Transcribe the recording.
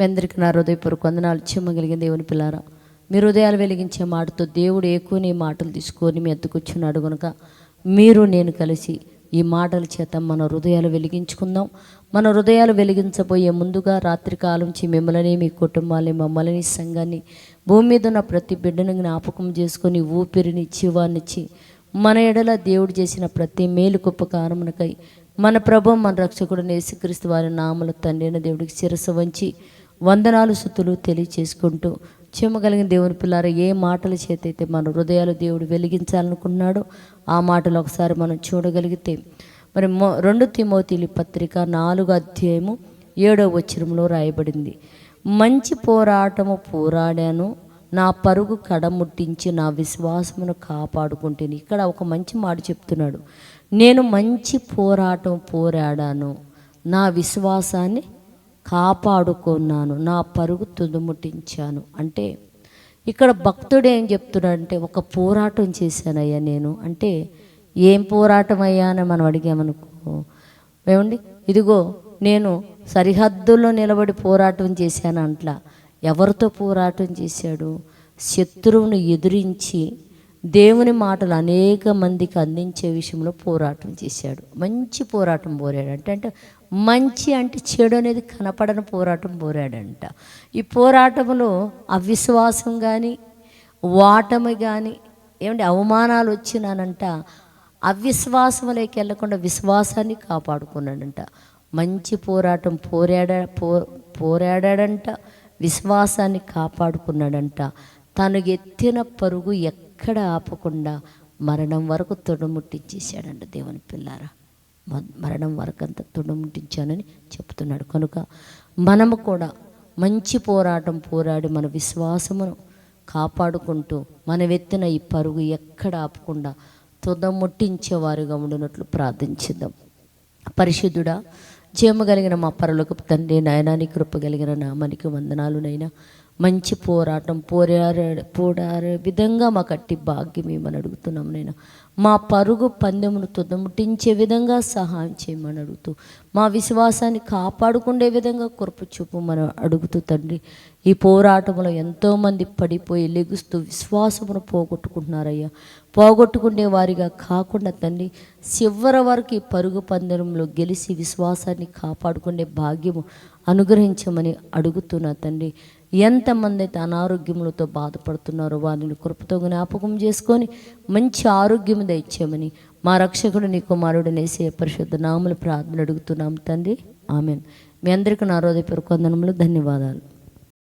మీ అందరికీ నా హృదయపూర్వక వందనాలు. చెమ్మగలిగిన దేవుని పిల్లారా మీ హృదయాలు వెలిగించే మాటతో దేవుడు ఎక్కువ నీ మాటలు తీసుకొని మీ ఎత్తుకొచ్చున్నాడు కనుక మీరు నేను కలిసి ఈ మాటల చేత మన హృదయాలు వెలిగించుకుందాం. మన హృదయాలు వెలిగించబోయే ముందుగా రాత్రికాలం నుంచి మిమ్మల్ని మీ కుటుంబాన్ని మమ్మల్ని సంఘాన్ని భూమి మీద ఉన్న ప్రతి బిడ్డను జ్ఞాపకం చేసుకొని ఊపిరిని జీవాన్నిచ్చి మన ఎడల దేవుడు చేసిన ప్రతి మేలు ఉపకారమునకై మన ప్రభు మన రక్షకుడు నేసుక్రీస్తు వారి నామల తండ్రిన దేవుడికి శిరస వంచి వందనాలు సుత్తులు తెలియచేసుకుంటూ చెమ్మగలిగిన దేవుని పిల్లార ఏ మాటల చేతైతే మన హృదయాలు దేవుడు వెలిగించాలనుకున్నాడో ఆ మాటలు ఒకసారి మనం చూడగలిగితే మరి మో రెండు తిమోతిలి పత్రిక నాలుగు అధ్యాయము ఏడో వచ్చరంలో రాయబడింది. మంచి పోరాటము పోరాడాను నా పరుగు కడముట్టించి నా విశ్వాసమును కాపాడుకుంటేని. ఇక్కడ ఒక మంచి మాట చెప్తున్నాడు. నేను మంచి పోరాటం పోరాడాను నా విశ్వాసాన్ని కాపాడుకున్నాను నా పరుగు తుదుముటించాను అంటే ఇక్కడ భక్తుడు ఏం చెప్తున్నాడంటే ఒక పోరాటం చేశానయ్యా నేను. అంటే ఏం పోరాటం అయ్యా అని మనం అడిగామనుకో ఏమండి? ఇదిగో నేను సరిహద్దుల్లో నిలబడి పోరాటం చేశాను అంట్లా. ఎవరితో పోరాటం చేశాడు? శత్రువును ఎదిరించి దేవుని మాటలు అనేక మందికి అందించే విషయంలో పోరాటం చేశాడు. మంచి పోరాటం పోరాడు అంటే అంటే మంచి అంటే చెడు అనేది కనపడని పోరాటం పోరాడంట. ఈ పోరాటంలో అవిశ్వాసం కానీ వాటమి కానీ ఏమంటే అవమానాలు వచ్చినానంట. అవిశ్వాసంలోకి వెళ్ళకుండా విశ్వాసాన్ని కాపాడుకున్నాడంట. మంచి పోరాటం పోరాడా పో పోరాడాడంట. విశ్వాసాన్ని కాపాడుకున్నాడంట. తను ఎత్తిన పరుగు ఎక్కడ ఆపకుండా మరణం వరకు తొడముట్టించేశాడంట దేవుని పిల్లారా. మరణం వరకు తుడముట్టించానని చెప్తున్నాడు. కనుక మనము కూడా మంచి పోరాటం పోరాడి మన విశ్వాసమును కాపాడుకుంటూ మన వెత్తిన ఈ పరుగు ఎక్కడ ఆపకుండా తుదముట్టించే వారిగా ఉండినట్లు ప్రార్థించిద్దాం. పరిశుద్ధుడా జీవము కలిగిన మా పరలోక తండ్రి నాయనాని కృప కలిగిన నామానికి వందనాలునైనా మంచి పోరాటం పోరాడే పోరాడే విధంగా మా కట్టి భాగ్యం ఏమని అడుగుతున్నాం నేను. మా పరుగు పందెమును తుదముటించే విధంగా సహాయం చేయమని అడుగుతూ మా విశ్వాసాన్ని కాపాడుకునే విధంగా కృప చూపు మనం అడుగుతూ తండ్రి ఈ పోరాటంలో ఎంతోమంది పడిపోయి లెగుస్తూ విశ్వాసమును పోగొట్టుకుంటున్నారయ్యా. పోగొట్టుకునే వారిగా కాకుండా తండ్రి చివరి వరకు ఈ పరుగు పందెంలో గెలిచి విశ్వాసాన్ని కాపాడుకునే భాగ్యము అనుగ్రహించమని అడుగుతున్నా తండ్రి. ఎంతమంది అయితే అనారోగ్యములతో బాధపడుతున్నారో వారిని కృపతో జ్ఞాపకం చేసుకొని మంచి ఆరోగ్యం దయచేయమని మా రక్షకుడు నీ కుమారుడు నేసే పరిశుద్ధ నామలు ప్రార్థన అడుగుతున్నాం తండ్రి. ఆమెను. మీ అందరికీ నా హృదయపూర్వక ధన్యవాదాలు.